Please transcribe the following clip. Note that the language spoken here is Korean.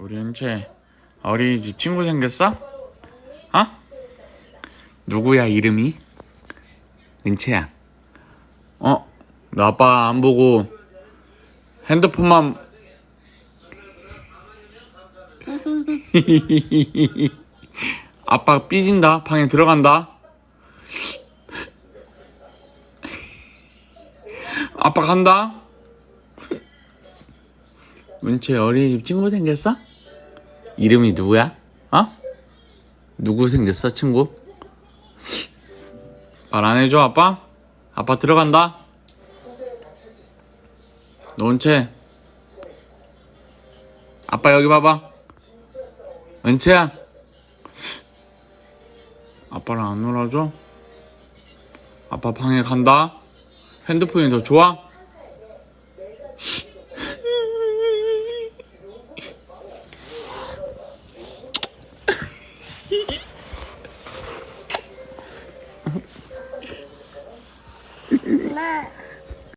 우리 은채 어린이집 친구 생겼어? 어? 누구야 이름이? 은채야. 어? 너 아빠 안 보고 핸드폰만 아빠 삐진다. 방에 들어간다. 아빠 간다. 은채 어린이집 친구 생겼어? 이름이 누구야? 어? 누구 생겼어 친구? 말 안 해줘 아빠? 아빠 들어간다. 너 은채. 아빠 여기 봐봐. 은채야. 아빠랑 안 놀아줘? 아빠 방에 간다. 핸드폰이 더 좋아? 妈。